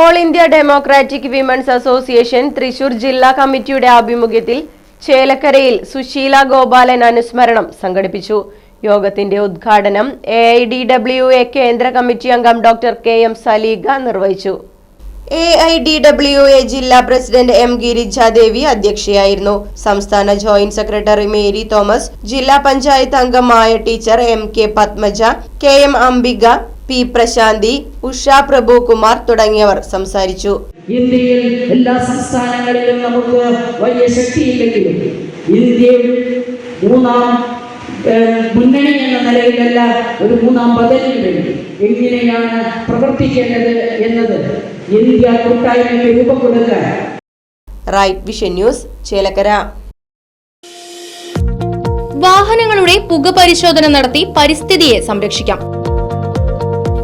All India democratic women's association Thrissur ജില്ലാ കമ്മിറ്റിയുടെ ആഭിമുഖ്യത്തിൽ ചേലക്കരയിൽ സുശീല ഗോപാലൻ അനുസ്മരണം സംഘടിപ്പിച്ചു. യോഗത്തിന്റെ ഉദ്ഘാടനം A I D W A കേന്ദ്ര കമ്മിറ്റി അംഗം ഡോക്ടർ കെ എം സലീഗ നിർവഹിച്ചു. A I D W A ജില്ലാ പ്രസിഡന്റ് എം ഗിരിജാദേവി അധ്യക്ഷയായിരുന്നു. സംസ്ഥാന ജോയിന്റ് സെക്രട്ടറി മേരി തോമസ് ജില്ലാ പഞ്ചായത്ത് അംഗമായ teacher M K Padmaja K M Ambika P Prasanthi Usha Prabhukumar തുടങ്ങിയവർ സംസാരിച്ചു. ഇന്ത്യയിൽ എല്ലാ സംസ്ഥാനങ്ങളിലും നമുക്ക് വലിയ ശക്തിയില്ലെങ്കിലും ഇന്ത്യയിൽ മൂന്നാം മുന്നണി എന്ന നിലയിലല്ല ഒരു മൂന്നാം പദവിയിൽ എങ്ങനെയാണ് പ്രവർത്തിക്കേണ്ടത് എന്നത് ഇന്ത്യ കൂട്ടായ്മയ്ക്ക് രൂപം കൊടുക്കാൻ. Right vision news Chelakkara. വാഹനങ്ങളുടെ പുക പരിശോധന നടത്തി പരിസ്ഥിതിയെ സംരക്ഷിക്കാം.